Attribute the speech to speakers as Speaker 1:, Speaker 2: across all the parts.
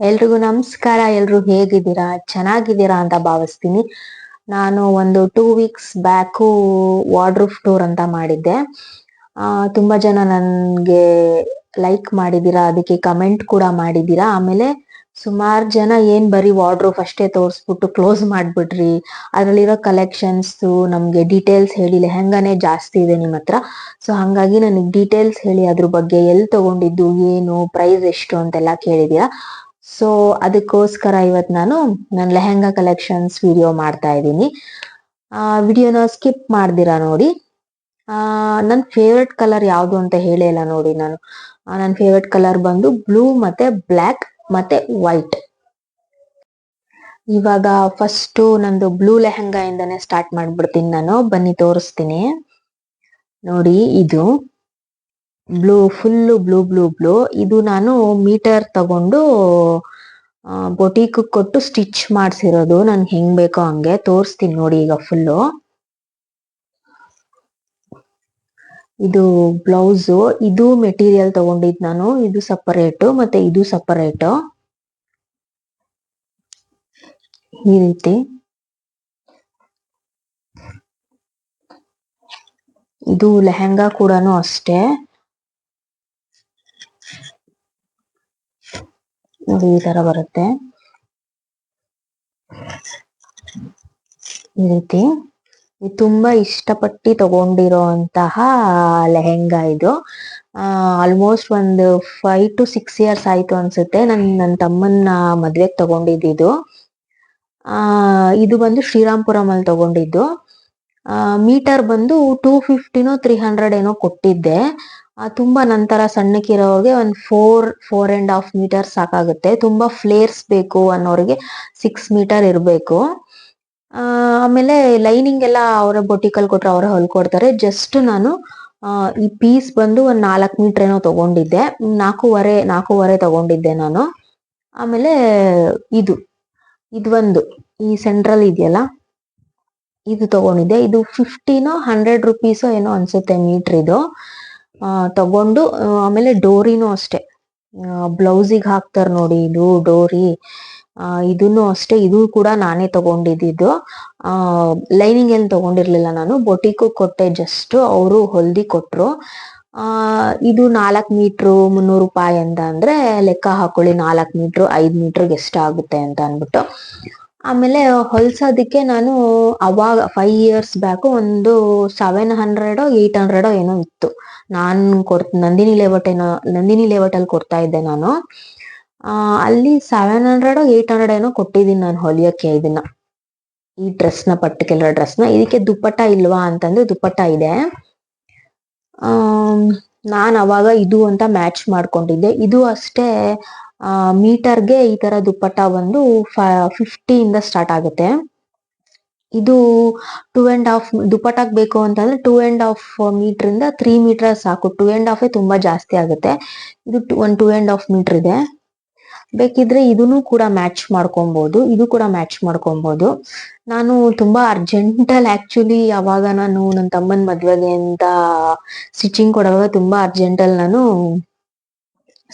Speaker 1: ಎಲ್ರಿಗೂ ನಮಸ್ಕಾರ, ಎಲ್ರು ಹೇಗಿದ್ದೀರಾ? ಚೆನ್ನಾಗಿದ್ದೀರಾ ಅಂತ ಭಾವಿಸ್ತೀನಿ. ನಾನು ಒಂದು two weeks back wardrobe tour ಅಂತ ಮಾಡಿದ್ದೆ. ತುಂಬಾ ಜನ ನನಗೆ ಲೈಕ್ ಮಾಡಿದ್ದೀರಾ, ಅದಕ್ಕೆ ಕಮೆಂಟ್ ಕೂಡ ಮಾಡಿದ್ದೀರಾ. ಆಮೇಲೆ ಸುಮಾರು ಜನ ಏನ್ ಬರೀ ವಾರ್ಡ್ರೂಫ್ ಅಷ್ಟೇ ತೋರಿಸ್ಬಿಟ್ಟು ಕ್ಲೋಸ್ ಮಾಡ್ಬಿಟ್ರಿ. ಅದ್ರಲ್ಲಿರೋ ಕಲೆಕ್ಷನ್ಸ್ ನಮ್ಗೆ ಡೀಟೇಲ್ಸ್ ಹೇಳಿ ಲೆಹಂಗಾನೇ ಜಾಸ್ತಿ ಇದೆ ನಿಮ್ಮ ಹತ್ರ. ಸೊ ಹಂಗಾಗಿ ನನಗೆ ಡೀಟೇಲ್ಸ್ ಹೇಳಿ ಅದ್ರ ಬಗ್ಗೆ ಎಲ್ಲಿ ತಗೊಂಡಿದ್ದು, ಏನು ಪ್ರೈಸ್ ಎಷ್ಟು ಅಂತೆಲ್ಲ ಕೇಳಿದೀರಾ ಸೊ ಅದಕ್ಕೋಸ್ಕರ ಇವತ್ತು ನಾನು ನನ್ನ ಲೆಹೆಂಗಾ ಕಲೆಕ್ಷನ್ಸ್ ವಿಡಿಯೋ ಮಾಡ್ತಾ ಇದ್ದೀನಿ. ವಿಡಿಯೋನ ಸ್ಕಿಪ್ ಮಾಡ್ದಿರಾ ನೋಡಿ. ನನ್ನ ಫೇವ್ರೆಟ್ ಕಲರ್ ಯಾವುದು ಅಂತ ಹೇಳೇ ಇಲ್ಲ ನೋಡಿ ನಾನು. ನನ್ನ ಫೇವ್ರೆಟ್ ಕಲರ್ ಬಂದು ಬ್ಲೂ ಮತ್ತೆ ಬ್ಲ್ಯಾಕ್ ಮತ್ತೆ ವೈಟ್ ಇವಾಗ ಫಸ್ಟ್ ನಂದು ಬ್ಲೂ ಲೆಹೆಂಗಾ ಇಂದಾನೆ ಸ್ಟಾರ್ಟ್ ಮಾಡ್ಬಿಡ್ತೀನಿ ನಾನು. ಬನ್ನಿ ತೋರಿಸ್ತೀನಿ. ನೋಡಿ ಇದು. Blue full blue blue blue. ಇದು ನಾನು ಮೀಟರ್ ತಗೊಂಡು ಬೊಟೀಕ್ ಕೊಟ್ಟು ಸ್ಟಿಚ್ ಮಾಡಿಸಿರೋದು. ನನ್ಗೆ ಹೆಂಗ್ ಬೇಕೋ ಹಂಗೆ. ತೋರಿಸ್ತೀನಿ ನೋಡಿ ಈಗ ಫುಲ್ಲು. ಇದು ಬ್ಲೌಸ್. ಇದು ಮೆಟೀರಿಯಲ್ ತಗೊಂಡಿದ್ ನಾನು. ಇದು ಸಪರೇಟು, ಮತ್ತೆ ಇದು ಸಪರೇಟು. ಈ ರೀತಿ. ಇದು ಲೆಹಂಗಾ ಕೂಡ ಅಷ್ಟೇ. ನೋಡಿ ಈ ತರ ಬರುತ್ತೆ. ಈ ರೀತಿ. ತುಂಬಾ ಇಷ್ಟಪಟ್ಟು ತಗೊಂಡಿರೋಂತಹ ಲೆಹೆಂಗಾ ಇದು. ಆಲ್ಮೋಸ್ಟ್ ಒಂದು ಫೈವ್ ಟು ಸಿಕ್ಸ್ ಇಯರ್ಸ್ ಆಯ್ತು ಅನ್ಸುತ್ತೆ. ನನ್ ನನ್ನ ತಮ್ಮನ್ನ ಮದ್ವೆಗ್ ತಗೊಂಡಿದ್ದು ಆ, ಇದು ಬಂದು ಶ್ರೀರಾಮ್ಪುರಂ ಅಲ್ಲಿ ತಗೊಂಡಿದ್ದು ಮೀಟರ್ ಬಂದು ಟೂ ಫಿಫ್ಟಿನೋ ತ್ರೀ ಹಂಡ್ರೆಡ್ ಏನೋ ಕೊಟ್ಟಿದ್ದೆ. ತುಂಬಾ ನಂತರ ಸಣ್ಣಕ್ಕಿರೋರಿಗೆ ಒಂದು four four and half metre ಸಾಕಾಗುತ್ತೆ. ತುಂಬಾ ಫ್ಲೇರ್ಸ್ ಬೇಕು ಅನ್ನೋರಿಗೆ ಸಿಕ್ಸ್ ಮೀಟರ್ ಇರಬೇಕು. ಆಮೇಲೆ ಲೈನಿಂಗ್ ಎಲ್ಲ ಅವರ ಬೊಟಿಕಲ್ ಕೊಟ್ಟರೆ ಅವರೇ ಹೊಲ್ಕೊಡ್ತಾರೆ ಜಸ್ಟ್ ನಾನು ಈ ಪೀಸ್ ಬಂದು ಒಂದು ನಾಲ್ಕು ಮೀಟರ್ ಏನೋ ತಗೊಂಡಿದ್ದೆ. ನಾಲ್ಕೂವರೆ ನಾಲ್ಕೂವರೆ ತಗೊಂಡಿದ್ದೆ ನಾನು. ಆಮೇಲೆ ಇದು ಇದು ಒಂದು, ಈ ಸೆಂಟ್ರಲ್ ಇದೆಯಲ್ಲ, ಇದು ತಗೊಂಡಿದ್ದೆ. ಇದು ಫಿಫ್ಟಿನೋ ಹಂಡ್ರೆಡ್ ರುಪೀಸೋ ಏನೋ ಅನ್ಸುತ್ತೆ ಮೀಟರ್ ಇದು. ತಗೊಂಡು ಆಮೇಲೆ ಡೋರಿನೂ ಅಷ್ಟೇ. ಬ್ಲೌಸಿಗೆ ಹಾಕ್ತಾರೆ ನೋಡಿ ಇದು, ಡೋರಿ. ಇದನ್ನು ಅಷ್ಟೇ, ಇದು ಕೂಡ ನಾನೇ ತಗೊಂಡಿದ್ದು ಲೈನಿಂಗ್ ಏನು ತಗೊಂಡಿರ್ಲಿಲ್ಲ ನಾನು. ಬೊಟಿಕು ಕೊಟ್ಟೆ ಜಸ್ಟ್, ಅವರು ಹೊಲ್ದಿ ಕೊಟ್ರು. ಆ, ಇದು ನಾಲ್ಕು ಮೀಟ್ರು, ಮುನ್ನೂರು ರೂಪಾಯಿ ಅಂತ ಅಂದ್ರೆ ಲೆಕ್ಕ ಹಾಕೊಳ್ಳಿ, ನಾಲ್ಕು ಮೀಟ್ರು, ಐದು ಮೀಟ್ರಿಗೆ ಎಷ್ಟಾಗುತ್ತೆ ಅಂತ ಅನ್ಬಿಟ್ಟು ಆಮೇಲೆ ಹೊಲ್ಸೋದಕ್ಕೆ ನಾನು ಅವಾಗ ಫೈವ್ ಇಯರ್ಸ್ ಬ್ಯಾಕು ಒಂದು ಸೆವೆನ್ ಹಂಡ್ರೆಡೋ ಏಯ್ಟ್ ಹಂಡ್ರೆಡೋ ಏನೋ ಇತ್ತು. ನಾನು ಕೊಡ್, ನಂದಿನಿ ಲೇಔಟ್ ಏನೋ, ನಂದಿನಿ ಲೇಔಟ್ ಅಲ್ಲಿ ಕೊಡ್ತಾ ಇದ್ದೆ ನಾನು. ಅಲ್ಲಿ ಸೆವೆನ್ ಹಂಡ್ರೆಡ್ ಏಯ್ಟ್ ಹಂಡ್ರೆಡ್ ಏನೋ ಕೊಟ್ಟಿದ್ದೀನಿ ನಾನು ಹೊಲಿಯೋಕ್ಕೆ ಇದನ್ನ. ಈ ಡ್ರೆಸ್ನ ಪರ್ಟಿಕ್ಯುಲರ್ ಡ್ರೆಸ್ನ ಇದಕ್ಕೆ ದುಪ್ಪಟ್ಟ ಇಲ್ವಾ ಅಂತಂದ್ರೆ ದುಪ್ಪಟ್ಟ ಇದೆ. ನಾನ್ ಅವಾಗ ಇದು ಅಂತ ಮ್ಯಾಚ್ ಮಾಡ್ಕೊಂಡಿದ್ದೆ. ಇದು ಅಷ್ಟೇ ಮೀಟರ್ಗೆ ಈ ತರ ದುಪ್ಪಟ್ಟ ಬಂದು ಫಿಫ್ಟಿ ಇಂದ ಸ್ಟಾರ್ಟ್ ಆಗುತ್ತೆ. ಇದು ಟೂ ಅಂಡ್ ಹಾಫ್ ದುಪ್ಪಟ್ಟಾಗ್ ಬೇಕು ಅಂತಂದ್ರೆ ಟೂ ಅಂಡ್ ಹಾಫ್ ಮೀಟರ್ ಇಂದ ತ್ರೀ ಮೀಟರ್ ಸಾಕು. ಟೂ ಅಂಡ್ ಹಾಫೇ ತುಂಬಾ ಜಾಸ್ತಿ ಆಗುತ್ತೆ. ಇದು ಒಂದು ಟೂ ಅಂಡ್ ಹಾಫ್ ಮೀಟರ್ ಇದೆ. ಬೇಕಿದ್ರೆ ಇದನ್ನು ಕೂಡ ಮ್ಯಾಚ್ ಮಾಡ್ಕೊಬಹುದು ಇದು ಕೂಡ ಮ್ಯಾಚ್ ಮಾಡ್ಕೊಬಹುದು ನಾನು ತುಂಬಾ ಅರ್ಜೆಂಟ್ ಅಲ್ಲಿ ಆಕ್ಚುಲಿ ಅವಾಗ ನಾನು ನನ್ನ ತಮ್ಮನ ಮದ್ವೆಗೆ ಅಂತ ಸ್ಟಿಚಿಂಗ್ ಕೊಡುವಾಗ ತುಂಬಾ ಅರ್ಜೆಂಟ್ ಅಲ್ಲಿ ನಾನು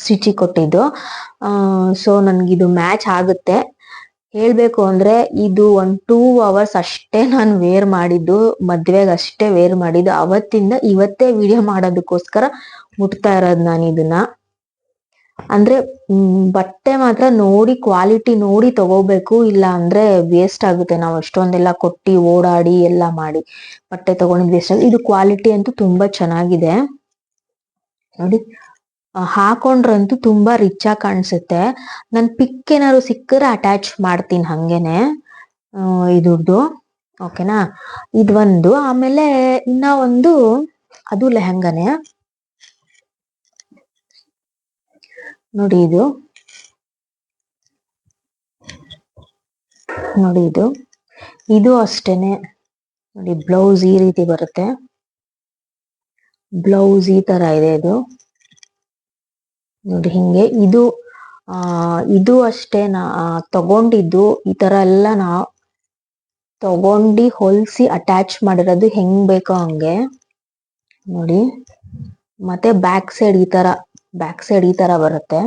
Speaker 1: ಸ್ಟಿಚಿಂಗ್ ಕೊಟ್ಟಿದ್ದು. ಸೊ ಇದು ಮ್ಯಾಚ್ ಆಗುತ್ತೆ. ಹೇಳ್ಬೇಕು ಅಂದ್ರೆ ಇದು ಒಂದ್ ಟೂ ಅವರ್ಸ್ ಅಷ್ಟೇ ನಾನು ವೇರ್ ಮಾಡಿದ್ದು, ಮದ್ವೆಗೆ ಅಷ್ಟೇ ವೇರ್ ಮಾಡಿದ್ದು. ಅವತ್ತಿಂದ ಇವತ್ತೇ ವಿಡಿಯೋ ಮಾಡೋದಕ್ಕೋಸ್ಕರ ಮುಟ್ತಾ ಇರೋದು ನಾನು ಇದನ್ನ. ಅಂದ್ರೆ ಬಟ್ಟೆ ಮಾತ್ರ ನೋಡಿ ಕ್ವಾಲಿಟಿ ನೋಡಿ ತಗೋಬೇಕು. ಇಲ್ಲ ಅಂದ್ರೆ ವೇಸ್ಟ್ ಆಗುತ್ತೆ. ನಾವು ಅಷ್ಟೊಂದೆಲ್ಲ ಕೊಟ್ಟಿ ಓಡಾಡಿ ಎಲ್ಲ ಮಾಡಿ ಬಟ್ಟೆ ತಗೊಂಡಿದ್ ವೇಸ್ಟ್ ಆಗುತ್ತೆ ಇದು ಕ್ವಾಲಿಟಿ ಅಂತೂ ತುಂಬಾ ಚೆನ್ನಾಗಿದೆ. ನೋಡಿ. ಹಾಕೊಂಡ್ರಂತೂ ತುಂಬಾ ರಿಚ್ ಆಗಿ ಕಾಣಿಸುತ್ತೆ. ನನ್ ಪಿಕ್ ಏನಾದ್ರು ಸಿಕ್ಕರೆ ಅಟ್ಯಾಚ್ ಮಾಡ್ತೀನಿ ಹಂಗೇನೆ. ಇದ್ರದ್ದು. ಓಕೆನಾ ಇದೊಂದು ಆಮೇಲೆ ಇನ್ನ ಒಂದು, ಅದು ಲೆಹಂಗಾನೆ. ನೋಡಿ ಇದು. ನೋಡಿ ಇದು. ಇದು ಅಷ್ಟೇನೆ. ನೋಡಿ ಬ್ಲೌಸ್ ಈ ರೀತಿ ಬರುತ್ತೆ. ಬ್ಲೌಸ್ ಈ ತರ ಇದೆ ಇದು. ನೋಡಿ ಹಿಂಗೆ ಇದು, ಆ, ಇದು ಅಷ್ಟೇ ನಾ ತಗೊಂಡಿದ್ದು. ಈ ತರ ಎಲ್ಲ ನಾ ತಗೊಂಡಿ ಹೊಲ್ಸಿ ಅಟ್ಯಾಚ್ ಮಾಡಿರೋದು ಹೆಂಗ್ ಬೇಕೋ ಹಂಗೆ. ನೋಡಿ, ಮತ್ತೆ ಬ್ಯಾಕ್ ಸೈಡ್ ಈ ತರ ಬ್ಯಾಕ್ ಸೈಡ್ ಈ ತರ ಬರುತ್ತೆ.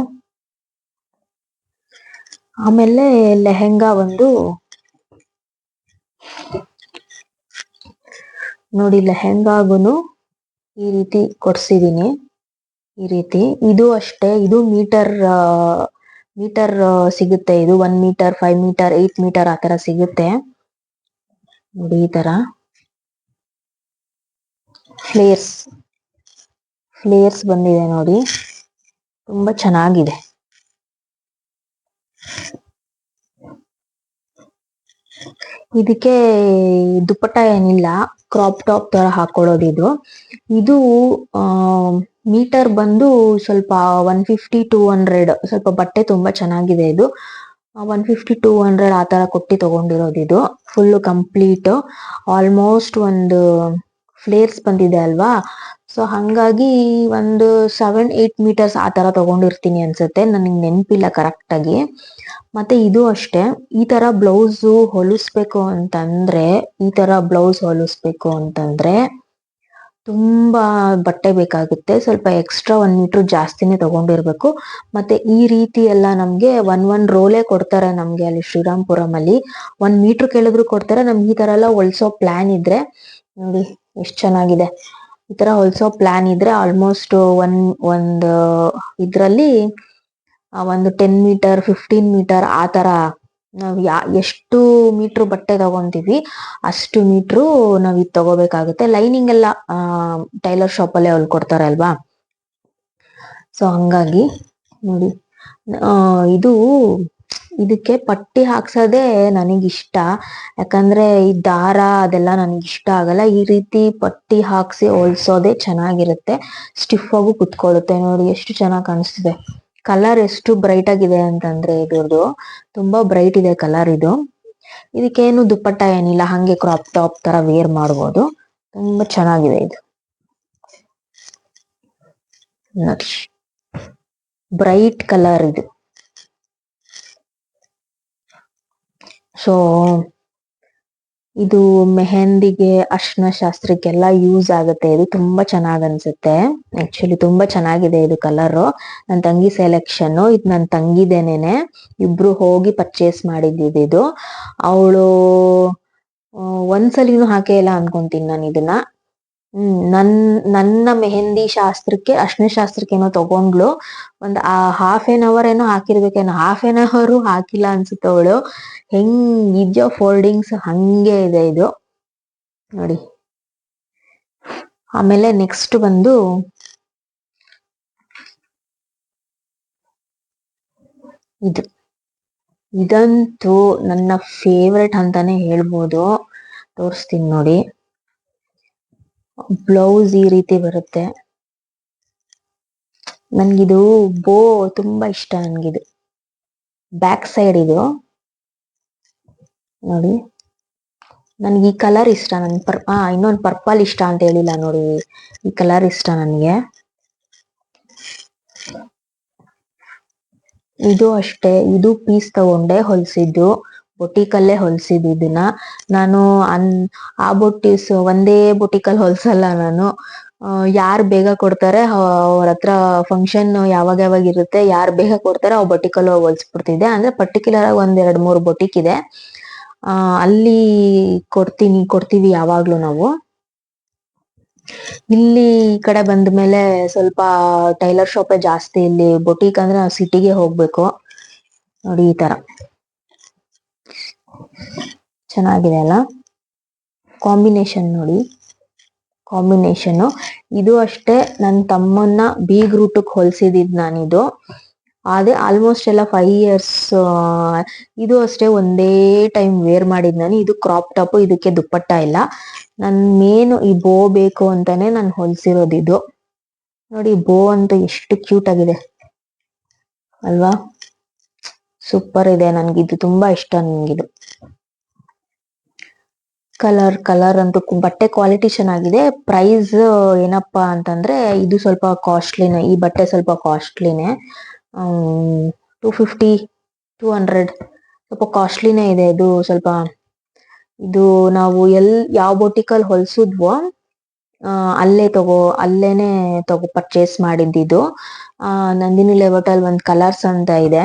Speaker 1: ಆಮೇಲೆ ಲೆಹೆಂಗಾ ಒಂದು. ನೋಡಿ ಲೆಹೆಂಗಾಗುನು ಈ ರೀತಿ ಕೊಡ್ಸಿದೀನಿ. ಈ ರೀತಿ. ಇದು ಅಷ್ಟೇ. ಇದು ಮೀಟರ್ ಮೀಟರ್ ಸಿಗುತ್ತೆ. ಇದು one metre five metre eight metre ಆ ತರ ಸಿಗುತ್ತೆ. ನೋಡಿ ಈ ತರ ಫ್ಲೇರ್ಸ್ ಫ್ಲೇರ್ಸ್ ಬಂದಿದೆ ನೋಡಿ. ತುಂಬಾ ಚೆನ್ನಾಗಿದೆ. ಇದಕ್ಕೆ ದುಪ್ಪಟ್ಟ ಏನಿಲ್ಲ. ಕ್ರಾಪ್ ಟಾಪ್ ತರ ಹಾಕೊಳ್ಳೋದು ಇದು ಇದು ಮೀಟರ್ ಬಂದು ಸ್ವಲ್ಪ ಒನ್ ಫಿಫ್ಟಿ ಟೂ ಹಂಡ್ರೆಡ್ ಸ್ವಲ್ಪ ಬಟ್ಟೆ ತುಂಬಾ ಚೆನ್ನಾಗಿದೆ ಇದು. ಒನ್ ಫಿಫ್ಟಿ ಟೂ ಹಂಡ್ರೆಡ್ ಆ ತರ ಕೊಟ್ಟು ತಗೊಂಡಿರೋದು ಇದು. ಫುಲ್ ಕಂಪ್ಲೀಟ್ ಆಲ್ಮೋಸ್ಟ್ ಒಂದು ಫ್ಲೇರ್ಸ್ ಬಂದಿದೆ ಅಲ್ವಾ? ಸೊ ಹಂಗಾಗಿ ಒಂದು ಸೆವೆನ್ ಏಟ್ ಮೀಟರ್ಸ್ ಆ ತರ ತಗೊಂಡಿರ್ತೀನಿ ಅನ್ಸುತ್ತೆ. ನನಗೆ ನೆನಪಿಲ್ಲ ಕರೆಕ್ಟ್ ಆಗಿ. ಮತ್ತೆ ಇದು ಅಷ್ಟೇ. ಈ ತರ ಬ್ಲೌಸ್ ಹೊಲಿಸ್ಬೇಕು ಅಂತಂದ್ರೆ, ಈ ತರ ಬ್ಲೌಸ್ ಹೊಲಿಸ್ಬೇಕು ಅಂತಂದ್ರೆ ತುಂಬಾ ಬಟ್ಟೆ ಬೇಕಾಗುತ್ತೆ. ಸ್ವಲ್ಪ ಎಕ್ಸ್ಟ್ರಾ ಒನ್ ಮೀಟರ್ ಜಾಸ್ತಿನೇ ತಗೊಂಡಿರ್ಬೇಕು. ಮತ್ತೆ ಈ ರೀತಿ ಎಲ್ಲ ನಮ್ಗೆ ಒನ್ ಒನ್ ರೋಲೇ ಕೊಡ್ತಾರೆ ನಮ್ಗೆ ಅಲ್ಲಿ ಶ್ರೀರಾಮ್ಪುರಂ ಅಲ್ಲಿ ಮೀಟ್ರ್ ಮೀಟರ್ ಕೇಳಿದ್ರು ಕೊಡ್ತಾರೆ. ನಮ್ಗೆ ಈ ತರ ಎಲ್ಲ ಹೊಲ್ಸೋ ಪ್ಲಾನ್ ಇದ್ರೆ ನೋಡಿ ಎಷ್ಟ್ ಚೆನ್ನಾಗಿದೆ. ಈ ತರ ಹೊಲ್ಸೋ ಪ್ಲಾನ್ ಇದ್ರೆ ಆಲ್ಮೋಸ್ಟ್ ಒನ್ ಒಂದು ಇದ್ರಲ್ಲಿ ಒಂದು ಟೆನ್ ಮೀಟರ್ ಫಿಫ್ಟೀನ್ ಮೀಟರ್ ಆ ತರ ನಾವ್ ಯಾ, ಎಷ್ಟು ಮೀಟರ್ ಬಟ್ಟೆ ತಗೊಂತೀವಿ, ಅಷ್ಟು ಮೀಟ್ರು ನಾವ್ ಇದು ತಗೋಬೇಕಾಗುತ್ತೆ. ಲೈನಿಂಗ್ ಎಲ್ಲ ಟೈಲರ್ ಶಾಪ್ ಅಲ್ಲೇ ಹೊಲ್ಕೊಡ್ತಾರೆ ಅಲ್ವಾ? ಸೊ ಹಂಗಾಗಿ ನೋಡಿ ಇದು, ಇದಕ್ಕೆ ಪಟ್ಟಿ ಹಾಕ್ಸೋದೇ ನನಗಿಷ್ಟ. ಯಾಕಂದ್ರೆ ಈ ದಾರ ಅದೆಲ್ಲ ನನಗೆ ಇಷ್ಟ ಆಗಲ್ಲ. ಈ ರೀತಿ ಪಟ್ಟಿ ಹಾಕ್ಸಿ ಹೊಲ್ಸೋದೇ ಚೆನ್ನಾಗಿರುತ್ತೆ. ಸ್ಟಿಫ್ ಆಗು ಕುತ್ಕೊಳ್ಳುತ್ತೆ ನೋಡಿ, ಎಷ್ಟು ಚೆನ್ನಾಗಿ ಕಾಣಿಸ್ತಿದೆ. ಕಲರ್ ಎಷ್ಟು ಬ್ರೈಟ್ ಆಗಿದೆ ಅಂತಂದ್ರೆ ಇದ್ರದ್ದು ತುಂಬಾ ಬ್ರೈಟ್ ಇದೆ ಕಲರ್ ಇದು. ಇದಕ್ಕೇನು ದುಪ್ಪಟ್ಟ ಏನಿಲ್ಲ, ಹಂಗೆ ಕ್ರಾಪ್ ಟಾಪ್ ತರ ವೇರ್ ಮಾಡಬಹುದು ತುಂಬಾ ಚೆನ್ನಾಗಿದೆ ಇದು. ನೋಡಿ. ಬ್ರೈಟ್ ಕಲರ್ ಇದು. ಸೊ ಇದು ಮೆಹಂದಿಗೆ ಅರ್ಶಿನ ಶಾಸ್ತ್ರಕ್ಕೆಲ್ಲ ಯೂಸ್ ಆಗುತ್ತೆ. ಇದು ತುಂಬಾ ಚೆನ್ನಾಗಿ ಅನ್ಸುತ್ತೆ. ಆಕ್ಚುಲಿ ತುಂಬಾ ಚೆನ್ನಾಗಿದೆ ಇದು ಕಲರ್ ನನ್ ತಂಗಿ ಸೆಲೆಕ್ಷನ್ ಇದು ನನ್ ತಂಗಿದೇನೆ ಇಬ್ರು ಹೋಗಿ ಪರ್ಚೇಸ್ ಮಾಡಿದ್ದು ಅವಳು ಒಂದ್ಸಲಿನೂ ಹಾಕೇ ಇಲ್ಲ ಅನ್ಕೊಂತೀನಿ ನಾನು ಇದನ್ನ. ಹ್ಮ್, ನನ್, ನನ್ನ ಮೆಹಂದಿ ಶಾಸ್ತ್ರಕ್ಕೆ ಅರ್ಶಿನ ಶಾಸ್ತ್ರಕ್ಕೆ ಏನೋ ತಗೊಂಡ್ಲು ಒಂದ್, ಆ ಹಾಫ್ ಎನ್ ಅವರ್ ಏನೋ ಹಾಕಿರ್ಬೇಕೇನೋ ಹಾಫ್ ಎನ್ ಅವರ್ ಹಾಕಿಲ್ಲ ಅನ್ಸುತ್ತೆ ಅವಳು. ಹೆಂಗ್ ಇದೆಯೋ ಫೋಲ್ಡಿಂಗ್ಸ್ ಹಂಗೆ ಇದೆ ಇದು. ನೋಡಿ. ಆಮೇಲೆ ನೆಕ್ಸ್ಟ್ ಬಂದು ಇದು. ಇದಂತೂ ನನ್ನ ಫೇವ್ರೆಟ್ ಅಂತಾನೆ ಹೇಳ್ಬೋದು. ತೋರಿಸ್ತೀನಿ ನೋಡಿ. ಬ್ಲೌಸ್ ಈ ರೀತಿ ಬರುತ್ತೆ. ನನ್ಗಿದು ಬೋ ತುಂಬಾ ಇಷ್ಟ ನನ್ಗಿದು. ಬ್ಯಾಕ್ ಸೈಡ್ ಇದು. ನೋಡಿ. ನನ್ಗೆ ಈ ಕಲರ್ ಇಷ್ಟ, ನನ್ ಪರ್ ಆ, ಇನ್ನೊಂದು ಪರ್ಪಲ್ ಇಷ್ಟ ಅಂತ ಹೇಳಿಲ್ಲ ನೋಡಿ. ಈ ಕಲರ್ ಇಷ್ಟ ನನ್ಗೆ. ಇದು ಅಷ್ಟೇ. ಇದು ಪೀಸ್ ತಗೊಂಡೆ ಹೊಲ್ಸಿದ್ದು. ಬೊಟಿಕಲ್ಲೇ ಹೊಲ್ಸಿದ್ದು ಇದನ್ನ ನಾನು ಅನ್, ಆ ಬೊಟ್ಟಿಸ್, ಒಂದೇ ಬೊಟಿಕಲ್ ಹೊಲ್ಸಲ್ಲ ನಾನು. ಯಾರು ಬೇಗ ಕೊಡ್ತಾರೆ ಅವ್ರ ಹತ್ರ ಫಂಕ್ಷನ್ ಯಾವಾಗ ಯಾವಾಗ ಇರುತ್ತೆ, ಯಾರು ಬೇಗ ಕೊಡ್ತಾರೆ ಆ ಬೊಟಿಕಲ್ ಹೊಲ್ಸ್ಬಿಡ್ತಿದ್ದೆ. ಅಂದ್ರೆ ಪರ್ಟಿಕ್ಯುಲರ್ ಆಗಿ ಒಂದ್ ಎರಡ್ ಮೂರ್ ಬೊಟಿಕ್ ಇದೆ. ಅಲ್ಲಿ ಕೊಡ್ತೀನಿ, ಕೊಡ್ತೀವಿ ಯಾವಾಗ್ಲೂ ನಾವು. ಇಲ್ಲಿ ಈ ಕಡೆ ಬಂದ ಮೇಲೆ ಸ್ವಲ್ಪ ಟೈಲರ್ ಶಾಪೇ ಜಾಸ್ತಿ ಇಲ್ಲಿ ಬೊಟಿಕ್ ಅಂದ್ರೆ ನಾವು ಸಿಟಿಗೆ ಹೋಗ್ಬೇಕು. ನೋಡಿ ಈ ತರ. ಚೆನ್ನಾಗಿದೆ ಅಲ್ಲ? ಕಾಂಬಿನೇಷನ್ ನೋಡಿ. ಕಾಂಬಿನೇಷನ್ ಇದು ಅಷ್ಟೇ ನನ್ನ ತಮ್ಮನ್ನ ಬೀಗ್ ರೂಟಕ್ಕೆ ಹೊಲ್ಸಿದಿದ್ ನಾನಿದು. ಅದೇ ಆಲ್ಮೋಸ್ಟ್ ಎಲ್ಲ ಫೈವ್ ಇಯರ್ಸ್ ಇದು ಅಷ್ಟೇ ಒಂದೇ ಟೈಮ್ ವೇರ್ ಮಾಡಿದ್ ನಾನು. ಇದು ಕ್ರಾಪ್ ಟಾಪ್ ಇದಕ್ಕೆ ದುಪ್ಪಟ್ಟ ಇಲ್ಲ. ನನ್ ಮೇನ್ ಈ ಬೋ ಬೇಕು ಅಂತಾನೆ ನಾನು ಹೊಲ್ಸಿರೋದು ಇದು. ನೋಡಿ ಬೋ ಅಂತ ಎಷ್ಟು ಕ್ಯೂಟ್ ಆಗಿದೆ. ಅಲ್ವಾ? ಸೂಪರ್ ಇದೆ ನನ್ಗಿದು. ತುಂಬಾ ಇಷ್ಟ ನನ್ಗಿದು. ಕಲರ್ ಕಲರ್ ಅಂತೂ ಬಟ್ಟೆ ಕ್ವಾಲಿಟಿ ಚೆನ್ನಾಗಿದೆ. ಪ್ರೈಸ್ ಏನಪ್ಪಾ ಅಂತಂದ್ರೆ ಇದು ಸ್ವಲ್ಪ ಕಾಸ್ಟ್ಲಿನೇ ಈ ಬಟ್ಟೆ ಸ್ವಲ್ಪ ಕಾಸ್ಟ್ಲಿನೇ ಟೂ ಫಿಫ್ಟಿ ಟೂ ಹಂಡ್ರೆಡ್ ಸ್ವಲ್ಪ ಕಾಸ್ಟ್ಲಿನೇ ಇದೆ. ಇದು ಸ್ವಲ್ಪ, ಇದು ನಾವು ಎಲ್, ಯಾವ ಬೋಟಿಕಲ್ ಹೊಲ್ಸಿದ್ವೋ ಅಲ್ಲೇ ತಗೋ, ಅಲ್ಲೇನೆ ತಗೋ ಪರ್ಚೇಸ್ ಮಾಡಿದ್ದಿದ್ದು ನಂದಿನಿ ನಂದಿನಿ ಅಲ್ಲಿ ಒಂದು ಕಲರ್ಸ್ ಅಂತ ಇದೆ.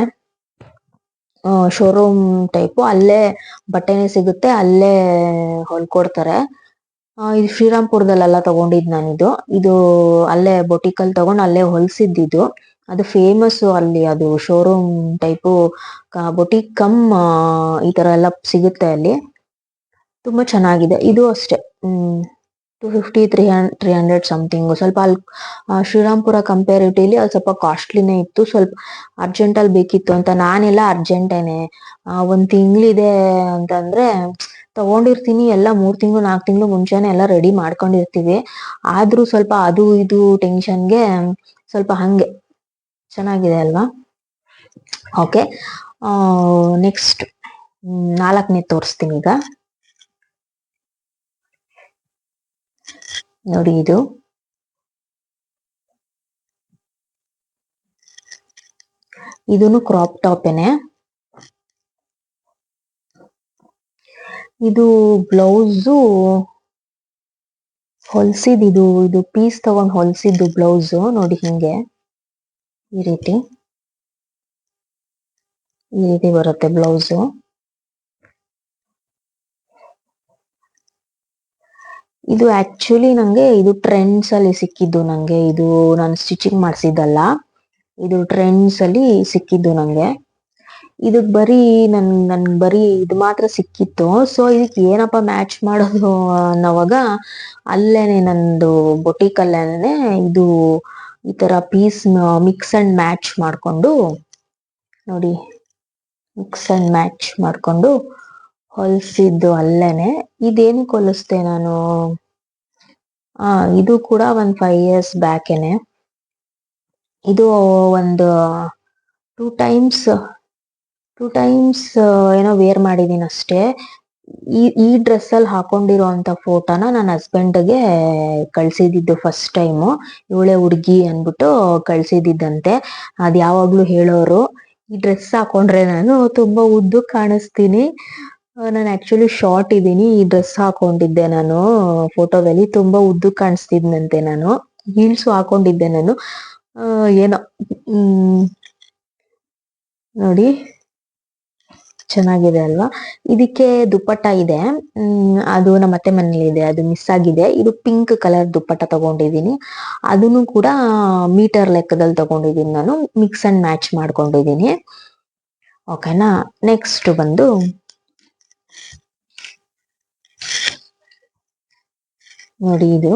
Speaker 1: ಶೋರೂಮ್ ಟೈಪು ಅಲ್ಲೇ ಬಟ್ಟೆನೆ ಸಿಗುತ್ತೆ, ಅಲ್ಲೇ ಹೊಲ್ಕೊಡ್ತಾರೆ. ಇದು ಶ್ರೀರಾಮ್ಪುರದಲ್ಲೆಲ್ಲ ತಗೊಂಡಿದ್ ನಾನಿದು. ಇದು ಅಲ್ಲೇ ಬೊಟಿಕಲ್ ತಗೊಂಡು ಅಲ್ಲೇ ಹೊಲ್ಸಿದ್ದಿದ್ದು ಅದು ಫೇಮಸ್ ಅಲ್ಲಿ, ಅದು ಶೋರೂಮ್ ಟೈಪು ಬೊಟಿಕ್ ಕಮ್ ಈ ತರ ಎಲ್ಲ ಸಿಗುತ್ತೆ ಅಲ್ಲಿ. ತುಂಬಾ ಚೆನ್ನಾಗಿದೆ. ಇದು ಅಷ್ಟೇ. ಹ್ಮ್. Two fifty three three hundred something ಸ್ವಲ್ಪ ಅಲ್ಲಿ ಶ್ರೀರಾಮ್ಪುರ ಕಂಪೇರಿಟಿವ್ಲಿ ಅದು ಸ್ವಲ್ಪ ಕಾಸ್ಟ್ಲಿನೇ ಇತ್ತು. ಸ್ವಲ್ಪ ಅರ್ಜೆಂಟಲ್ಲಿ ಬೇಕಿತ್ತು ಅಂತ ನಾನೆಲ್ಲ ಅರ್ಜೆಂಟೇನೆ ಒಂದು ತಿಂಗಳಿದೆ ಅಂತಂದರೆ ತಗೊಂಡಿರ್ತೀನಿ. ಎಲ್ಲ ಮೂರು ತಿಂಗಳು, ನಾಲ್ಕು ತಿಂಗಳು ಮುಂಚೆನೆ ಎಲ್ಲ ರೆಡಿ ಮಾಡ್ಕೊಂಡಿರ್ತೀವಿ. ಆದರೂ ಸ್ವಲ್ಪ ಅದು ಇದು ಟೆನ್ಷನ್ಗೆ ಸ್ವಲ್ಪ ಹಂಗೆ. ಚೆನ್ನಾಗಿದೆ ಅಲ್ವಾ? ಓಕೆ ನೆಕ್ಸ್ಟ್ ನಾಲ್ಕನೇ ತೋರಿಸ್ತೀನಿ ಈಗ. ನೋಡಿ ಇದು ಇದೂನು ಕ್ರಾಪ್ ಟಾಪ್ ಏನೆ ಇದು ಬ್ಲೌಸು ಹೊಲ್ಸಿದ್, ಇದು ಇದು ಪೀಸ್ ತಗೊಂಡ್ ಹೊಲ್ಸಿದ್ದು ಬ್ಲೌಸ್, ನೋಡಿ ಹಿಂಗೆ. ಈ ರೀತಿ ಈ ರೀತಿ ಬರುತ್ತೆ ಬ್ಲೌಸು. ಇದು ಆಕ್ಚುಲಿ ನಂಗೆ ಇದು ಟ್ರೆಂಡ್ಸ್ ಅಲ್ಲಿ ಸಿಕ್ಕಿದ್ದು ನಂಗೆ. ಇದು ನಾನು ಸ್ಟಿಚಿಂಗ್ ಮಾಡಿಸಿದ್ದಲ್ಲ. ಇದು ಟ್ರೆಂಡ್ಸ್ ಅಲ್ಲಿ ಸಿಕ್ಕಿದ್ದು ನಂಗೆ. ಇದಕ್ಕೆ ಬರೀ ನನ್ ನನ್ ಬರೀ ಇದು ಮಾತ್ರ ಸಿಕ್ಕಿತ್ತು. ಸೊ ಇದಕ್ಕೆ ಏನಪ್ಪ ಮ್ಯಾಚ್ ಮಾಡೋದು ಅನ್ನೋವಾಗ ಅಲ್ಲೇನೆ ನಂದು ಬೊಟಿಕ್ ಅಲ್ಲೇನೆ ಇದು ಈ ತರ ಪೀಸ್ ಮಿಕ್ಸ್ ಅಂಡ್ ಮ್ಯಾಚ್ ಮಾಡ್ಕೊಂಡು ನೋಡಿ. ಮಿಕ್ಸ್ ಅಂಡ್ ಮ್ಯಾಚ್ ಮಾಡ್ಕೊಂಡು ಹೊಲ್ಸಿದ್ದು ಅಲ್ಲೇನೆ. ಇದೇನು ಹೊಲಿಸ್ದೆ ನಾನು? ಆ, ಇದು ಕೂಡ ಒಂದ್ ಫೈವ್ ಇಯರ್ಸ್ ಬ್ಯಾಕೇನೆ. ಇದು ಒಂದು ಟೂ ಟೈಮ್ಸ್ ಟೂ ಟೈಮ್ಸ್ ಏನೋ ವೇರ್ ಮಾಡಿದೀನಿ ಅಷ್ಟೇ. ಈ ಈ ಡ್ರೆಸ್ ಅಲ್ಲಿ ಹಾಕೊಂಡಿರೋಂತ ಫೋಟೋನ ನನ್ನ ಹಸ್ಬೆಂಡ್ಗೆ ಕಳ್ಸಿದಿದ್ದು ಫಸ್ಟ್ ಟೈಮು ಇವಳೆ ಹುಡ್ಗಿ ಅನ್ಬಿಟ್ಟು ಕಳ್ಸಿದಿದ್ದಂತೆ ಅದ್ ಯಾವಾಗ್ಲೂ ಹೇಳೋರು, ಈ ಡ್ರೆಸ್ ಹಾಕೊಂಡ್ರೆ ನಾನು ತುಂಬಾ ಉದ್ದು ಕಾಣಿಸ್ತೀನಿ. ನಾನು ಆಕ್ಚುಲಿ ಶಾರ್ಟ್ ಇದ್ದೀನಿ, ಈ ಡ್ರೆಸ್ ಹಾಕೊಂಡಿದ್ದೆ ನಾನು. ಫೋಟೋದಲ್ಲಿ ತುಂಬಾ ಉದ್ದು ಕಾಣಿಸ್ತಿದ್ನಂತೆ ನಾನು. ಹೀಲ್ಸ್ ಹಾಕೊಂಡಿದ್ದೆ ನಾನು. ಏನೋ ನೋಡಿ. ಚೆನ್ನಾಗಿದೆ ಅಲ್ವಾ? ಇದಕ್ಕೆ ದುಪ್ಪಟ್ಟ ಇದೆ. ಅದು ನಮ್ಮ ಅತ್ತೆ ಮನೇಲಿದೆ ಅದು ಮಿಸ್ ಆಗಿದೆ. ಇದು ಪಿಂಕ್ ಕಲರ್ ದುಪ್ಪಟ್ಟ ತಗೊಂಡಿದ್ದೀನಿ. ಅದನ್ನು ಕೂಡ ಮೀಟರ್ ಲೆಕ್ಕದಲ್ಲಿ ತಗೊಂಡಿದ್ದೀನಿ ನಾನು. ಮಿಕ್ಸ್ ಅಂಡ್ ಮ್ಯಾಚ್ ಮಾಡ್ಕೊಂಡಿದ್ದೀನಿ. ಓಕೆನಾ ನೆಕ್ಸ್ಟ್ ಬಂದು ನೋಡಿ ಇದು.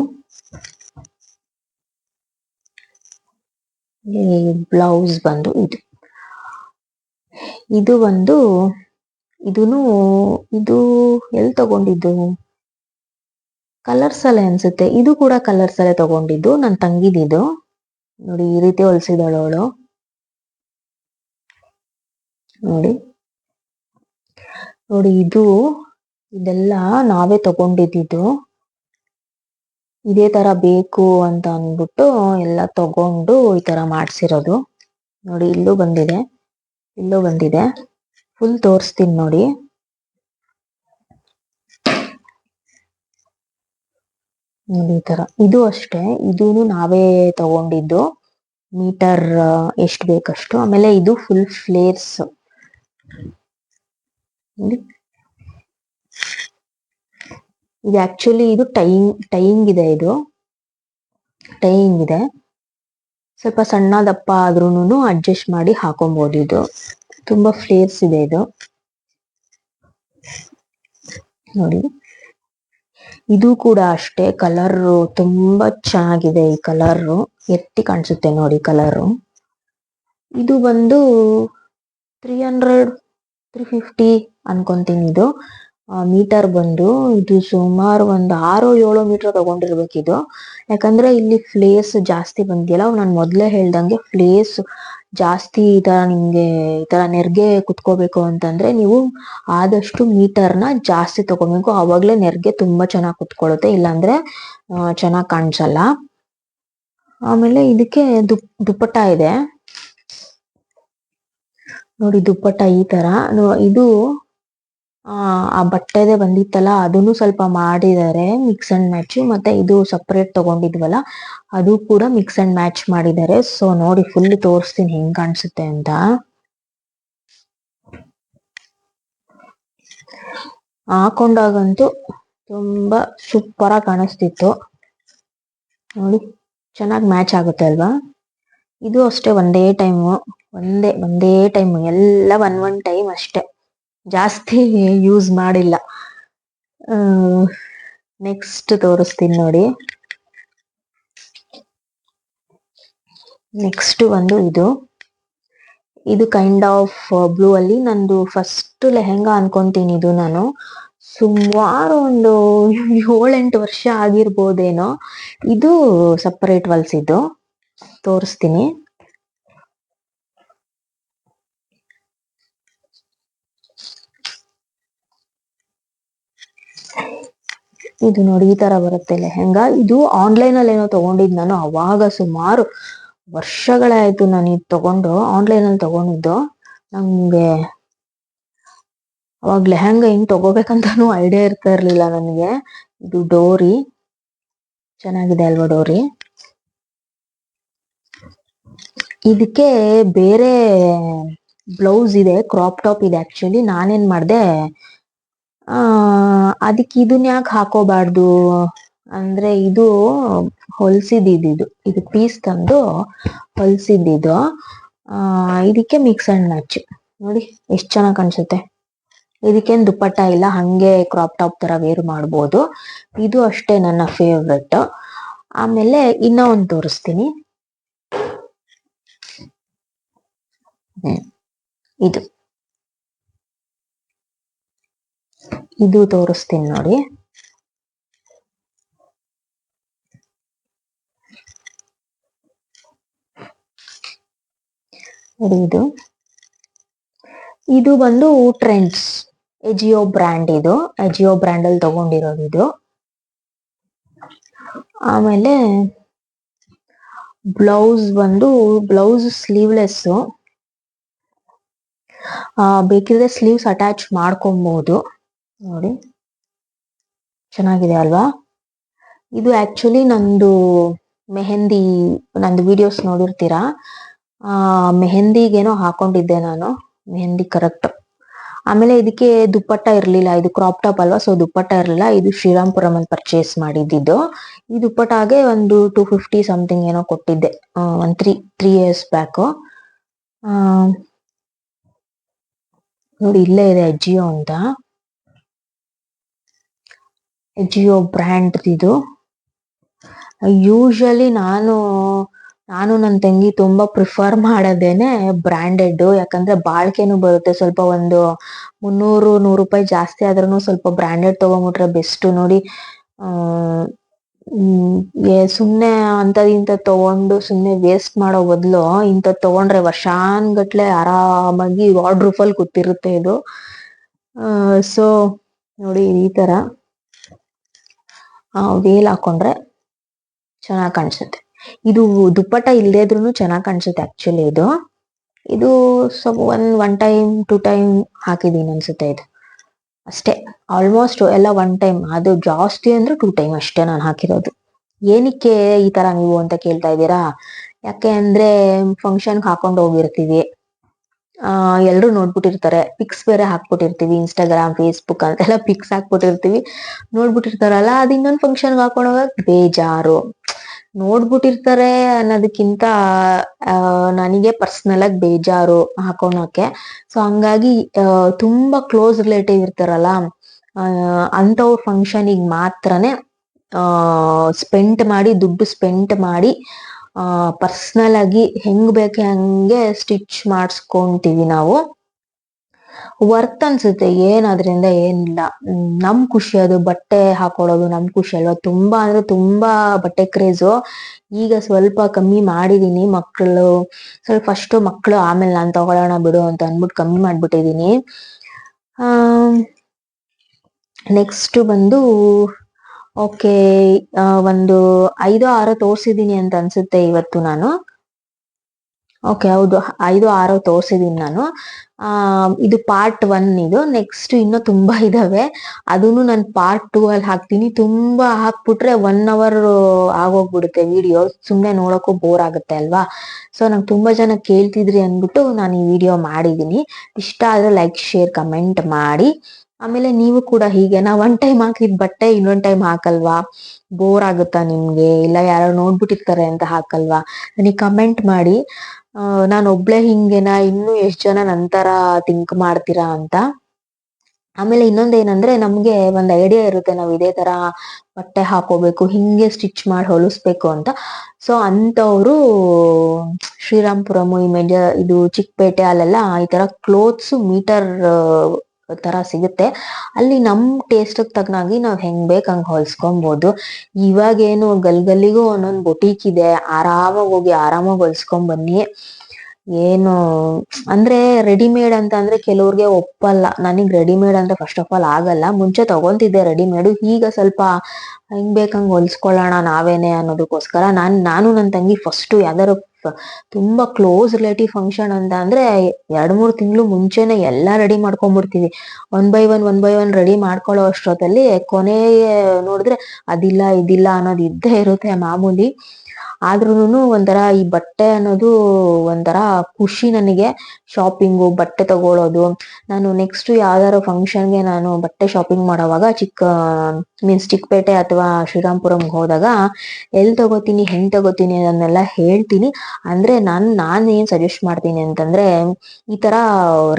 Speaker 1: ಬ್ಲೌಸ್ ಬಂದು ಇದು. ಇದು ಒಂದು ಇದೂ ಇದು ಎಲ್ಲಿ ತಗೊಂಡಿದ್ದು? ಕಲರ್ಸ್ ಅಲ್ಲೇ ಅನ್ಸುತ್ತೆ. ಇದು ಕೂಡ ಕಲರ್ಸ್ ಅಲ್ಲೇ ತಗೊಂಡಿದ್ದು ನನ್ನ ತಂಗಿದಿದು ನೋಡಿ, ಈ ರೀತಿ ಹೊಲ್ಸಿದಾಳು ಅವಳು. ನೋಡಿ. ನೋಡಿ, ಇದು ಇದೆಲ್ಲ ನಾವೇ ತಗೊಂಡಿದ್ದು. ಇದೇ ತರ ಬೇಕು ಅಂತ ಅಂದ್ಬಿಟ್ಟು ಎಲ್ಲ ತಗೊಂಡು ಈ ತರ ಮಾಡ್ಸಿರೋದು. ನೋಡಿ, ಇಲ್ಲೂ ಬಂದಿದೆ. ಇಲ್ಲೂ ಬಂದಿದೆ. ಫುಲ್ ತೋರಿಸ್ತೀನಿ ನೋಡಿ. ನೋಡಿ, ಈ ತರ. ಇದು ಅಷ್ಟೇ. ಇದೂ ನಾವೇ ತಗೊಂಡಿದ್ದು. ಮೀಟರ್ ಎಷ್ಟು ಬೇಕಷ್ಟು. ಆಮೇಲೆ ಇದು ಫುಲ್ ಫ್ಲೇರ್ಸ್ ಇದು ಆಕ್ಚುಲಿ ಇದು ಟೈಯಿಂಗ್ ಟೈಯಿಂಗ್ ಇದೆ ಇದು. ಟೈಯಿಂಗ್ ಇದೆ. ಸ್ವಲ್ಪ ಸಣ್ಣ ದಪ್ಪ ಆದ್ರೂನು ಅಡ್ಜಸ್ಟ್ ಮಾಡಿ ಹಾಕೊಬಹುದು ಇದು. ತುಂಬಾ ಫ್ಲೇರ್ಸ್ ಇದೆ ಇದು. ನೋಡಿ. ಇದು ಕೂಡ ಅಷ್ಟೇ ಕಲರ್ ತುಂಬಾ ಚೆನ್ನಾಗಿದೆ ಈ ಕಲರ್ ಎತ್ತಿ ಕಾಣಿಸುತ್ತೆ ನೋಡಿ ಕಲರ್ ಇದು ಬಂದು ತ್ರೀ ಹಂಡ್ರೆಡ್ ತ್ರೀ ಫಿಫ್ಟಿ ಅನ್ಕೊಂತೀನಿ ಇದು. ಮೀಟರ್ ಬಂದು ಇದು ಸುಮಾರು ಒಂದು ಆರು ಏಳು ಮೀಟರ್ ತಗೊಂಡಿರ್ಬೇಕು ಇದು ಯಾಕಂದ್ರೆ ಇಲ್ಲಿ ಫ್ಲೇಸ್ ಜಾಸ್ತಿ ಬಂದಿಲ್ಲ. ನಾನು ಮೊದ್ಲೇ ಹೇಳ್ದಂಗೆ ಫ್ಲೇಸ್ ಜಾಸ್ತಿ ಈ ತರ ನಿಮ್ಗೆ ಈ ತರ ನೆರ್ಗೆ ಕುತ್ಕೋಬೇಕು ಅಂತಂದ್ರೆ ನೀವು ಆದಷ್ಟು ಮೀಟರ್ನ ಜಾಸ್ತಿ ತಗೋಬೇಕು. ಅವಾಗ್ಲೇ ನೆರ್ಗೆ ತುಂಬಾ ಚೆನ್ನಾಗಿ ಕುತ್ಕೊಳ್ಳುತ್ತೆ. ಇಲ್ಲಾಂದ್ರೆ ಚೆನ್ನಾಗಿ ಕಾಣಿಸಲ್ಲ. ಆಮೇಲೆ ಇದಕ್ಕೆ ದುಪ್ ದುಪ್ಪಟ್ಟ ಇದೆ. ನೋಡಿ, ದುಪ್ಪಟ್ಟ ಈ ತರ. ಇದು ಆ ಆ ಬಟ್ಟೆದೇ ಬಂದಿತ್ತಲ್ಲ, ಅದನ್ನು ಸ್ವಲ್ಪ ಮಾಡಿದ್ದಾರೆ ಮಿಕ್ಸ್ ಅಂಡ್ ಮ್ಯಾಚ್ ಮತ್ತೆ ಇದು ಸಪ್ರೇಟ್ ತಗೊಂಡಿದ್ವಲ್ಲ, ಅದು ಕೂಡ ಮಿಕ್ಸ್ ಅಂಡ್ ಮ್ಯಾಚ್ ಮಾಡಿದ್ದಾರೆ. ಸೊ ನೋಡಿ ಫುಲ್ ತೋರಿಸ್ತೀನಿ ಹೆಂಗ್ ಕಾಣಿಸುತ್ತೆ ಅಂತ. ಹಾಕೊಂಡಾಗಂತೂ ತುಂಬಾ ಸೂಪರ್ ಆಗಿ ಕಾಣಿಸ್ತಿತ್ತು. ನೋಡಿ, ಚೆನ್ನಾಗಿ ಮ್ಯಾಚ್ ಆಗುತ್ತೆ ಅಲ್ವಾ? ಇದು ಅಷ್ಟೇ, ಒಂದೇ ಟೈಮು ಒಂದೇ ಒಂದೇ ಟೈಮ್ ಎಲ್ಲ ಒನ್ ಒನ್ ಟೈಮ್ ಅಷ್ಟೇ. ಜಾಸ್ತಿ ಯೂಸ್ ಮಾಡಿಲ್ಲ. ನೆಕ್ಸ್ಟ್ ತೋರಿಸ್ತೀನಿ ನೋಡಿ. ನೆಕ್ಸ್ಟ್ ಒಂದು ಇದು. ಇದು ಕೈಂಡ್ ಆಫ್ ಬ್ಲೂ ಅಲ್ಲಿ ನಂದು ಫಸ್ಟ್ ಲೆಹೆಂಗಾ ಅನ್ಕೊಂತೀನಿ ಇದು ನಾನು. ಸುಮಾರು ಒಂದು ಏಳೆಂಟು ವರ್ಷ ಆಗಿರ್ಬೋದೇನೋ. ಇದು ಸಪರೇಟ್ ವಲ್ಸ್ ಇದು. ತೋರಿಸ್ತೀನಿ. ಇದು ನೋಡಿ ಈ ತರ ಬರುತ್ತೆ ಲೆಹೆಂಗಾ ಇದು ಆನ್ಲೈನ್ ಅಲ್ಲಿ ಏನೋ ತಗೊಂಡಿದ್ ನಾನು ಅವಾಗ ಸುಮಾರು ವರ್ಷಗಳೇ ಆಯ್ತು ನಾನು ಇದು ತಗೊಂಡು ಆನ್ಲೈನ್ ಅಲ್ಲಿ ತಗೊಂಡಿದ್ದು. ನಂಗೆ ಅವಾಗ ಲೆಹೆಂಗಾ ಹೆಂಗ್ ತಗೋಬೇಕಂತಾನು ಐಡಿಯಾ ಇರ್ತಾ ಇರ್ಲಿಲ್ಲ ನನಗೆ. ಇದು ಡೋರಿ. ಚೆನ್ನಾಗಿದೆ ಅಲ್ವಾ ಡೋರಿ? ಇದಕ್ಕೆ ಬೇರೆ ಬ್ಲೌಸ್ ಇದೆ ಕ್ರಾಪ್ ಟಾಪ್ ಇದೆ ಆಕ್ಚುಲಿ ನಾನೇನ್ ಮಾಡ್ದೆ ಅದಕ್ಕೆ ಇದನ್ನ ಯಾಕೆ ಹಾಕೋಬಾರ್ದು? ಅಂದ್ರೆ ಇದು ಹೊಲ್ಸಿದ್ದು ಇದು. ಪೀಸ್ ತಂದು ಹೊಲ್ಸಿದ್ದು. ಆ, ಇದಕ್ಕೆ ಮಿಕ್ಸ್ ಅಂಡ್ ಮ್ಯಾಚ್ ನೋಡಿ, ಎಷ್ಟ್ ಚೆನ್ನಾಗಿ ಕಾಣಿಸುತ್ತೆ. ಇದಕ್ಕೇನು ದುಪ್ಪಟ್ಟ ಇಲ್ಲ, ಹಂಗೆ ಕ್ರಾಪ್ ಟಾಪ್ ತರ ವೇರ್ ಮಾಡ್ಬೋದು. ಇದು ಅಷ್ಟೇ ನನ್ನ ಫೇವ್ರೆಟ್ ಆಮೇಲೆ ಇನ್ನ ಒಂದು ತೋರಿಸ್ತೀನಿ ಇದು. ಇದು ತೋರಿಸ್ತೀನಿ ನೋಡಿ. ಇದು. ಇದು ಬಂದು ಟ್ರೆಂಡ್ಸ್ ಎಜಿಯೋ ಬ್ರ್ಯಾಂಡ್ ಇದು. ಎಜಿಯೋ ಬ್ರ್ಯಾಂಡ್ ಅಲ್ಲಿ ತಗೊಂಡಿರೋದು ಇದು. ಆಮೇಲೆ ಬ್ಲೌಸ್ ಬಂದು, ಬ್ಲೌಸ್ ಸ್ಲೀವ್ಲೆಸ್ ಬೇಕಿದ್ರೆ ಸ್ಲೀವ್ಸ್ ಅಟ್ಯಾಚ್ ಮಾಡ್ಕೊಬಹುದು ನೋಡಿ. ಚೆನ್ನಾಗಿದೆ ಅಲ್ವಾ? ಇದು ಆಕ್ಚುಲಿ ನಂದು ಮೆಹಂದಿ, ನಂದು ವಿಡಿಯೋಸ್ ನೋಡಿರ್ತೀರಾ? ಮೆಹಂದಿಗೇನೋ ಹಾಕೊಂಡಿದ್ದೆ ನಾನು. ಮೆಹಂದಿ ಕರೆಕ್ಟ್. ಆಮೇಲೆ ಇದಕ್ಕೆ ದುಪ್ಪಟ್ಟ ಇರಲಿಲ್ಲ. ಇದು ಕ್ರಾಪ್ ಟಾಪ್ ಅಲ್ವಾ ಸೊ ದುಪ್ಪಟ್ಟ ಇರಲಿಲ್ಲ. ಇದು ಶ್ರೀರಾಮ್ಪುರಂ ಅಲ್ಲಿ ಪರ್ಚೇಸ್ ಮಾಡಿದ್ದಿದ್ದು. ಈ ದುಪ್ಪಟ್ಟಾಗೆ ಒಂದು ಟೂ ಫಿಫ್ಟಿ ಸಮಥಿಂಗ್ ಏನೋ ಕೊಟ್ಟಿದ್ದೆ. ಒಂದ್ ತ್ರೀ ತ್ರೀ ಇಯರ್ಸ್ ಬ್ಯಾಕ್ ನೋಡಿ, ಇಲ್ಲೇ ಇದೆ ಅಜಿಯೋ ಅಂತ. ಜಿಯೋ ಬ್ರ್ಯಾಂಡ್ ಇದು. ಯೂಶಲಿ ನಾನು ನಾನು ನನ್ನ ತಂಗಿ ತುಂಬಾ ಪ್ರಿಫರ್ ಮಾಡೋದೇನೆ ಬ್ರ್ಯಾಂಡೆಡ್ ಯಾಕಂದ್ರೆ ಬಾಳ್ಕೆನು ಬರುತ್ತೆ. ಸ್ವಲ್ಪ ಒಂದು ಮುನ್ನೂರು, ನೂರು ರೂಪಾಯಿ ಜಾಸ್ತಿ ಆದ್ರೂ ಸ್ವಲ್ಪ ಬ್ರ್ಯಾಂಡೆಡ್ ತಗೊಂಡ್ಬಿಟ್ರೆ ಬೆಸ್ಟ್ ನೋಡಿ. ಅಂತ ಇಂತ ತಗೊಂಡು ಸುಮ್ನೆ ವೇಸ್ಟ್ ಮಾಡೋ ಬದಲು ಇಂಥದ್ದು ತಗೊಂಡ್ರೆ ವರ್ಷಾನ್ಗಟ್ಲೆ ಆರಾಮಾಗಿ ವಾರ್ಡ್ರೂಫಲ್ ಕೂತಿರುತ್ತೆ ಇದು. ಸೊ ನೋಡಿ ಈ ತರ. ವೇಲ್ ಹಾಕೊಂಡ್ರೆ ಚೆನ್ನಾಗಿ ಕಾಣಿಸುತ್ತೆ. ಇದು ದುಪ್ಪಟ್ಟ ಇಲ್ಲದೆ ಚೆನ್ನಾಗ್ ಕಾಣಿಸುತ್ತೆ ಆಕ್ಚುಲಿ ಇದು. ಇದು ಸ್ವಲ್ಪ one one time two time ಹಾಕಿದೀನಿ ಅನ್ಸುತ್ತೆ ಇದು. ಅಷ್ಟೇ ಆಲ್ಮೋಸ್ಟ್ ಎಲ್ಲ ಒನ್ ಟೈಮ್ ಅದು ಜಾಸ್ತಿ ಅಂದ್ರೆ ಟೂ ಟೈಮ್ ಅಷ್ಟೇ ನಾನು ಹಾಕಿರೋದು. ಏನಕ್ಕೆ ಈ ತರ ನೀವು ಅಂತ ಕೇಳ್ತಾ ಇದ್ದೀರಾ? ಯಾಕೆ ಅಂದ್ರೆ ಫಂಕ್ಷನ್ ಹಾಕೊಂಡು ಹೋಗಿರ್ತೀವಿ. ಆ, ಎಲ್ರು ನೋಡ್ಬಿಟ್ಟಿರ್ತಾರೆ. ಪಿಕ್ಸ್ ಬೇರೆ ಹಾಕ್ಬಿಟ್ಟಿರ್ತೀವಿ ಇನ್ಸ್ಟಾಗ್ರಾಮ್ ಫೇಸ್ಬುಕ್ ಅಂತೆಲ್ಲ ಪಿಕ್ಸ್ ಹಾಕ್ಬಿಟ್ಟಿರ್ತೀವಿ. ನೋಡ್ಬಿಟ್ಟಿರ್ತಾರಲ್ಲ, ಅದು ಇನ್ನೊಂದು ಫಂಕ್ಷನ್ ಹಾಕೊಂಡೋಗ ಬೇಜಾರು. ನೋಡ್ಬಿಟ್ಟಿರ್ತಾರೆ ಅನ್ನೋದಕ್ಕಿಂತ ನನಗೆ ಪರ್ಸನಲ್ ಆಗಿ ಬೇಜಾರು ಹಾಕೋಣಕ್ಕೆ. ಸೊ ಹಂಗಾಗಿ ತುಂಬಾ ಕ್ಲೋಸ್ ರಿಲೇಟಿವ್ ಇರ್ತಾರಲ್ಲ ಅಂಥವ್ರ ಫಂಕ್ಷನಿಗೆ ಮಾತ್ರನೇ, ಆ ಸ್ಪೆಂಟ್ ಮಾಡಿ, ದುಡ್ಡು ಸ್ಪೆಂಟ್ ಮಾಡಿ ಆ ಪರ್ಸನಲ್ ಆಗಿ ಹೆಂಗ್ ಬೇಕೆ ಹಂಗೆ ಸ್ಟಿಚ್ ಮಾಡಿಸ್ಕೊಂತೀವಿ ನಾವು. ವರ್ತ್ ಅನ್ಸುತ್ತೆ, ಏನ್ ಏನಿಲ್ಲ ನಮ್ ಖುಷಿ ಅದು, ಬಟ್ಟೆ ಹಾಕೊಳ್ಳೋದು ನಮ್ ಖುಷಿ ಅಲ್ವಾ? ತುಂಬಾ ಅಂದ್ರೆ ತುಂಬಾ ಬಟ್ಟೆ ಕ್ರೇಜು. ಈಗ ಸ್ವಲ್ಪ ಕಮ್ಮಿ ಮಾಡಿದೀನಿ ಮಕ್ಕಳು ಸ್ವಲ್ಪ ಫಸ್ಟ್ ಮಕ್ಕಳು ಆಮೇಲೆ ನಾನು ತಗೊಳ್ಳೋಣ ಬಿಡು ಅಂತ ಅಂದ್ಬಿಟ್ಟು ಕಮ್ಮಿ ಮಾಡ್ಬಿಟ್ಟಿದೀನಿ. ಆ ನೆಕ್ಸ್ಟ್ ಬಂದು ಓಕೆ ಒಂದು ಐದು ಆರು ತೋರ್ಸಿದೀನಿ ಅಂತ ಅನ್ಸುತ್ತೆ ಇವತ್ತು ನಾನು. ಓಕೆ, ಹೌದು, ಐದು ಆರು ತೋರ್ಸಿದೀನಿ ನಾನು. ಆ, ಇದು ಪಾರ್ಟ್ ಒನ್ ಇದು. ನೆಕ್ಸ್ಟ್ ಇನ್ನು ತುಂಬಾ ಇದಾವೆ. ಅದನ್ನು ನಾನು ಪಾರ್ಟ್ ಟೂ ಅಲ್ಲಿ ಹಾಕ್ತೀನಿ. ತುಂಬಾ ಹಾಕ್ಬಿಟ್ರೆ ಒನ್ ಅವರ್ ಆಗೋಗ್ಬಿಡುತ್ತೆ ವಿಡಿಯೋ ಸುಮ್ನೆ ನೋಡೋಕ್ಕೂ ಬೋರ್ ಆಗುತ್ತೆ ಅಲ್ವಾ? ಸೊ ನಂಗೆ ತುಂಬಾ ಜನ ಕೇಳ್ತಿದ್ರಿ ಅಂದ್ಬಿಟ್ಟು ನಾನು ಈ ವಿಡಿಯೋ ಮಾಡಿದೀನಿ ಇಷ್ಟ ಆದ್ರೆ ಲೈಕ್ ಶೇರ್ ಕಮೆಂಟ್ ಮಾಡಿ. ಆಮೇಲೆ ನೀವು ಕೂಡ ಹೀಗೆ ನಾ ಒನ್ ಟೈಮ್ ಹಾಕಿದ ಬಟ್ಟೆ ಇನ್ನೊಂದ್ ಟೈಮ್ ಹಾಕಲ್ವಾ? ಬೋರ್ ಆಗುತ್ತಾ ನಿಮ್ಗೆ? ಇಲ್ಲ ಯಾರೋ ನೋಡ್ಬಿಟ್ಟಿರ್ತಾರೆ ಅಂತ ಹಾಕಲ್ವಾ? ನನಗೆ ಕಮೆಂಟ್ ಮಾಡಿ ನಾನು ಒಬ್ಳೆ ಹಿಂಗೆನಾ, ಇನ್ನು ಎಷ್ಟ್ ಜನ ನಂತರ ಥಿಂಕ್ ಮಾಡ್ತೀರಾ ಅಂತ. ಆಮೇಲೆ ಇನ್ನೊಂದೇನಂದ್ರೆ ನಮ್ಗೆ ಒಂದ್ ಐಡಿಯಾ ಇರುತ್ತೆ, ನಾವ್ ಇದೇ ತರ ಬಟ್ಟೆ ಹಾಕೋಬೇಕು, ಹಿಂಗೆ ಸ್ಟಿಚ್ ಮಾಡಿ ಹೊಲಿಸ್ಬೇಕು ಅಂತ. ಸೊ ಅಂತವ್ರು ಶ್ರೀರಾಮ್ಪುರಮು ಈ ಇದು ಚಿಕ್ಕಪೇಟೆ ಅಲ್ಲೆಲ್ಲ ಈ ತರ ಕ್ಲೋತ್ಸ್ ಮೀಟರ್ ತರ ಸಿಗುತ್ತೆ. ಅಲ್ಲಿ ನಮ್ ಟೇಸ್ಟ್ ತಗ್ನಾಗಿ ನಾವ್ ಹೆಂಗ್ ಬೇಕ್ ಹಂಗ್ ಹೊಲ್ಸ್ಕೊಬಹುದು ಇವಾಗೇನು ಗಲ್ಗಲ್ಲಿಗೂ ಒಂದೊಂದ್ ಬೊಟೀಕ್ ಇದೆ. ಆರಾಮಾಗಿ ಹೋಗಿ ಆರಾಮಾಗಿ ಹೊಲ್ಸ್ಕೊಂಡ್ ಬನ್ನಿ. ಏನು, ಅಂದ್ರೆ ರೆಡಿಮೇಡ್ ಅಂತ ಅಂದ್ರೆ ಕೆಲವ್ರಿಗೆ ಒಪ್ಪಲ್ಲ. ನನಗ್ ರೆಡಿಮೇಡ್ ಅಂದ್ರೆ ಫಸ್ಟ್ ಆಫ್ ಆಲ್ ಆಗಲ್ಲ. ಮುಂಚೆ ತಗೊಂತಿದ್ದೆ ರೆಡಿಮೇಡ್ ಈಗ ಸ್ವಲ್ಪ ಹೆಂಗ್ ಬೇಕಂಗ್ ಹೊಲ್ಸ್ಕೊಳ್ಳೋಣ ನಾವೇನೆ ಅನ್ನೋದಕ್ಕೋಸ್ಕರ ನಾನ್, ನಾನು ನನ್ ತಂಗಿ ಫಸ್ಟ್ ಯಾವ್ದಾರು ತುಂಬಾ ಕ್ಲೋಸ್ ರಿಲೇಟಿವ್ ಫಂಕ್ಷನ್ ಅಂತ ಅಂದ್ರೆ ಎರಡ್ ಮೂರ್ ತಿಂಗಳು ಮುಂಚೆನೆ ಎಲ್ಲಾ ready ಮಾಡ್ಕೊಂಡ್ಬಿಡ್ತೀವಿ. One by one one by one ready ಮಾಡ್ಕೊಳ್ಳೋ ಅಷ್ಟೊತ್ತಲ್ಲಿ ಕೊನೆಗೆ ನೋಡಿದ್ರೆ ಅದಿಲ್ಲ, ಇದಿಲ್ಲ ಅನ್ನೋದು ಇದ್ದೇ ಇರುತ್ತೆ ಮಾಮೂಲಿ. ಆದ್ರೂನು ಒಂಥರ ಈ ಬಟ್ಟೆ ಅನ್ನೋದು ಒಂಥರ ಖುಷಿ ನನಗೆ ಶಾಪಿಂಗು ಬಟ್ಟೆ ತಗೊಳ್ಳೋದು ನಾನು ನೆಕ್ಸ್ಟ್ ಯಾವ್ದಾರು ಫಂಕ್ಷನ್ಗೆ ನಾನು ಬಟ್ಟೆ ಶಾಪಿಂಗ್ ಮಾಡೋವಾಗ ಚಿಕ್ಕ ಮೀನ್ಸ್ ಚಿಕ್ಕಪೇಟೆ ಅಥವಾ ಶ್ರೀರಾಮ್ಪುರಂಗೆ ಹೋದಾಗ ಎಲ್ಲಿ ತಗೋತೀನಿ, ಹೆಂಗ್ ತಗೋತೀನಿ ಅದನ್ನೆಲ್ಲ ಹೇಳ್ತೀನಿ. ಅಂದ್ರೆ ನಾನು ನಾನು ಏನ್ ಸಜೆಸ್ಟ್ ಮಾಡ್ತೀನಿ ಅಂತಂದ್ರೆ ಈ ತರ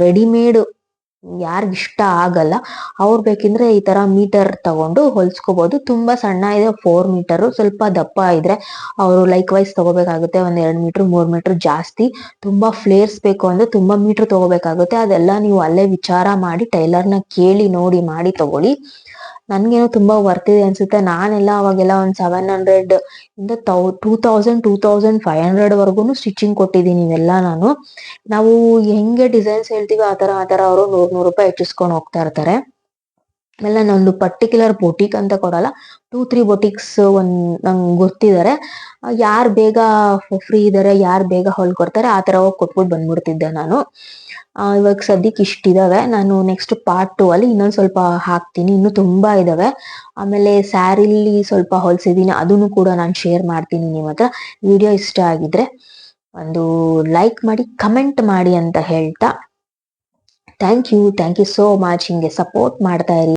Speaker 1: ರೆಡಿಮೇಡ್ ಯಾರಿಗ ಇಷ್ಟ ಆಗಲ್ಲ. ಅವ್ರು ಬೇಕಿದ್ರೆ ಈ ತರ ಮೀಟರ್ ತಗೊಂಡು ಹೊಲ್ಸ್ಕೋಬಹುದು ತುಂಬಾ ಸಣ್ಣ ಇದೆ ಫೋರ್ ಮೀಟರ್ ಸ್ವಲ್ಪ ದಪ್ಪ ಇದ್ರೆ ಅವರು ಲೈಕ್ ವೈಸ್ ತಗೋಬೇಕಾಗುತ್ತೆ. ಒಂದ್ ಎರಡ್ ಮೀಟರ್ ಮೂರ್ ಮೀಟರ್ ಜಾಸ್ತಿ. ತುಂಬಾ ಫ್ಲೇರ್ಸ್ ಬೇಕು ಅಂದ್ರೆ ತುಂಬಾ ಮೀಟರ್ ತಗೋಬೇಕಾಗುತ್ತೆ. ಅದೆಲ್ಲ ನೀವು ಅಲ್ಲೇ ವಿಚಾರ ಮಾಡಿ ಟೈಲರ್ನ ಕೇಳಿ ನೋಡಿ, ಮಾಡಿ ತಗೊಳ್ಳಿ. ನನ್ಗೇನೋ ತುಂಬಾ ವರ್ತಿದೆ ಅನ್ಸುತ್ತೆ. ನಾನೆಲ್ಲ ಅವಾಗೆಲ್ಲ ಒಂದ್ ಸೆವೆನ್ ಹಂಡ್ರೆಡ್ ಇಂದ thou two thousand two thousand five hundred ವರ್ಗುನು stitching ಕೊಟ್ಟಿದ್ದೀನಿ ಇವೆಲ್ಲ ನಾನು. ನಾವು ಹೆಂಗೆ ಡಿಸೈನ್ಸ್ ಹೇಳ್ತೀವಿ ಆತರ ಆತರ ಅವರು ನೂರ್ ನೂರ್ ರೂಪಾಯಿ ಹೆಚ್ಚಿಸ್ಕೊಂಡು ಹೋಗ್ತಾ ಇರ್ತಾರೆ. ಆಮೇಲೆ ನಾನೊಂದು ಪರ್ಟಿಕ್ಯುಲರ್ ಬೊಟಿಕ್ ಅಂತ ಕೊಡಲ್ಲ ಟೂ ತ್ರೀ ಬೊಟಿಕ್ಸ್ ಒಂದ್ ನಂಗೆ ಗೊತ್ತಿದ್ದಾರೆ. ಯಾರು ಬೇಗ ಫ್ರೀ ಇದಾರೆ, ಯಾರು ಬೇಗ ಹೊಲ್ಕೊಡ್ತಾರೆ, ಆ ತರ ಹೋಗಿ ಕೊಟ್ಬಿಟ್ಟು ಬಂದ್ಬಿಡ್ತಿದ್ದೆ ನಾನು. ಇವಾಗ ಸದ್ಯಕ್ಕೆ ಇಷ್ಟಿದಾವೆ ನಾನು ನೆಕ್ಸ್ಟ್ ಪಾರ್ಟ್ ಟೂ ಅಲ್ಲಿ ಇನ್ನೊಂದು ಸ್ವಲ್ಪ ಹಾಕ್ತೀನಿ. ಇನ್ನು ತುಂಬಾ ಇದಾವೆ. ಆಮೇಲೆ ಸ್ಯಾರಿಲಿ ಸ್ವಲ್ಪ ಹೊಲ್ಸಿದೀನಿ. ಅದನ್ನು ಕೂಡ ನಾನು ಶೇರ್ ಮಾಡ್ತೀನಿ ನಿಮ್ಮ ಹತ್ರ. ವಿಡಿಯೋ ಇಷ್ಟ ಆಗಿದ್ರೆ ಒಂದು ಲೈಕ್ ಮಾಡಿ ಕಮೆಂಟ್ ಮಾಡಿ ಅಂತ ಹೇಳ್ತಾ. Thank you thank you so much ಹಿಂಗೆ ಸಪೋರ್ಟ್ ಮಾಡ್ತಾ ಇರಿ.